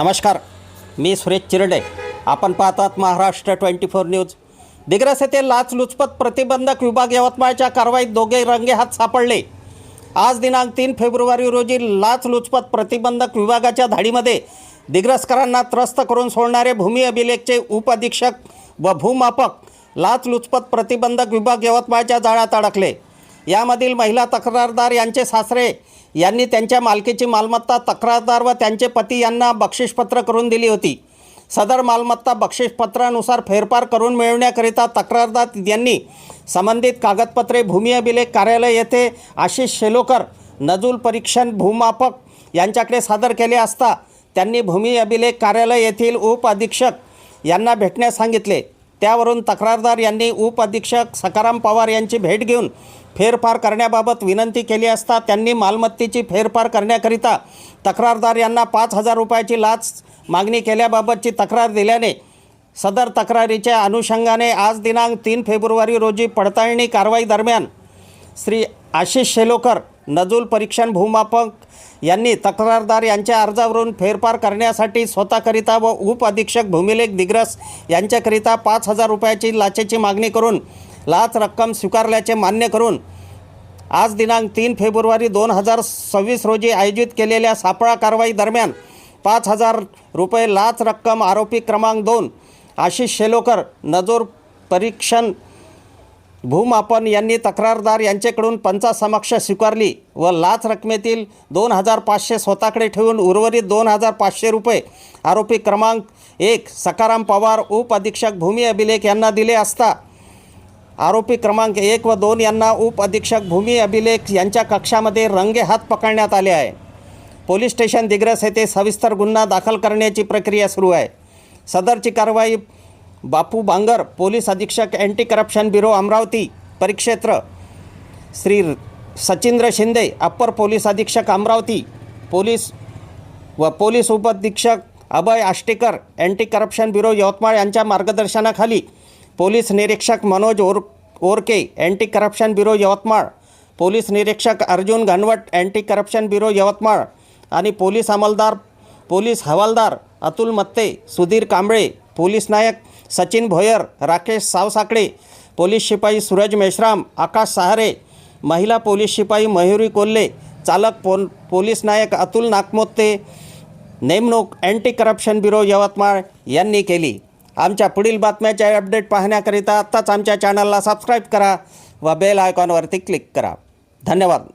नमस्कार मी सुरेश चिरडे. आपण पाहतात Maharashtra twenty four news. Digras येथे लाचलुचपत प्रतिबंधक विभाग यवतमाळच्या कारवाईत दोघे रंगेहात सापडले. आज दिनांक तीन फेब्रुवारी रोजी लाचलुचपत प्रतिबंधक विभागाच्या धाडीमध्ये दिग्रसकरांना त्रस्त करून सोडणारे भूमी अभिलेखचे उपअधीक्षक व भूमापक लाचलुचपत प्रतिबंधक विभाग यवतमाळच्या जाळ्यात अडकले. यामधील महिला तक्रारदार यांचे सासरे यांनी त्यांच्या मालकीची मालमत्ता तक्रारदार व त्यांचे पती यांना बक्षीसपत्र करून दिली होती. सदर मालमत्ता बक्षीसपत्रानुसार फेरफार करून मिळवण्याकरिता तक्रारदार यांनी संबंधित कागदपत्रे भूमी अभिलेख कार्यालय येथे आशिष शेलोकर नजूल परीक्षण भूमापक यांच्याकडे सादर केले असता त्यांनी भूमी अभिलेख कार्यालय येथील उप अधीक्षक यांना भेटण्यास सांगितले. त्यावरून तक्रारदार यांनी उप अधीक्षक सकाराम पवार यांची भेट घेऊन फेरफार करण्याबाबत विनंती केली असता त्यांनी मालमत्तेची फेरफार करण्याकरिता तक्रारदार यांना पाच हजार रुपयाची लाच मागणी केल्याबाबतची तक्रार दिल्याने सदर तक्रारीच्या अनुषंगाने आज दिनांक तीन फेब्रुवारी रोजी पडताळणी कारवाई दरम्यान श्री आशिष शेलोकर नजूल परीक्षण भूमापक यांनी तक्रारदार यांच्या अर्जावरून फेरफार करण्यासाठी स्वतःकरिता व उप अधीक्षक भूमिलेख दिग्रस यांच्याकरिता पाच हजार रुपयाची लाचेची मागणी करून लाच रक्कम स्वीकारल्याचे मान्य करून आज दिनांक तीन फेब्रुवारी दोन हजार सव्वीस रोजी आयोजित केलेल्या सापळा कारवाई दरम्यान पाच हजार रुपये लाच रक्कम आरोपी क्रमांक दोन आशिष शेलोकर नजोर परीक्षण भूमापन यांनी तक्रारदार यांच्याकडून पंचासमक्ष स्वीकारली व लाच रकमेतील दोन हजार पाचशे स्वतःकडे ठेवून उर्वरित दोन हजार पाचशे रुपये आरोपी क्रमांक एक सकाराम पवार उप अधीक्षक भूमी अभिलेख यांना दिले असता आरोपी क्रमांक एक व दोन यांना उप अधीक्षक भूमी अभिलेख यांच्या कक्षामध्ये रंगे हात पकडण्यात आले आहे. पोलीस स्टेशन दिग्रस येथे सविस्तर गुन्हा दाखल करण्याची प्रक्रिया सुरू आहे. सदरची कारवाई बापू बांगर पोलीस अधीक्षक अँटी करप्शन ब्युरो अमरावती परिक्षेत्र. श्री सचिंद्र शिंदे अप्पर पोलीस अधीक्षक अमरावती. पोलीस व पोलीस उपअधीक्षक Abhay Ashtekar anti corruption bureau Yavatmal यांच्या मार्गदर्शनाखाली. पोलीस निरीक्षक Manoj or Orke anti corruption bureau Yavatmal. Police निरीक्षक Arjun Ghanwat anti corruption bureau Yavatmal. आणि पोलीस अंमलदार पोलीस हवालदार अतुल मत्ते सुधीर कांबळे पोलीस नायक सचिन भोयर राकेश सावसाकडे पोलीस शिपाई सूरज मेश्राम आकाश सहारे महिला पोलीस शिपाई मयुरी कोल्हे चालक पो पोलीस नायक अतुल नागमोत्ते नेमणूक अँटी करप्शन ब्युरो यवतमाळ यांनी केली. आमच्या पुढील बातम्याचे अपडेट पाहण्याकरिता आत्ताच आमच्या चॅनलला सबस्क्राईब करा व बेल आयकॉनवरती क्लिक करा. धन्यवाद.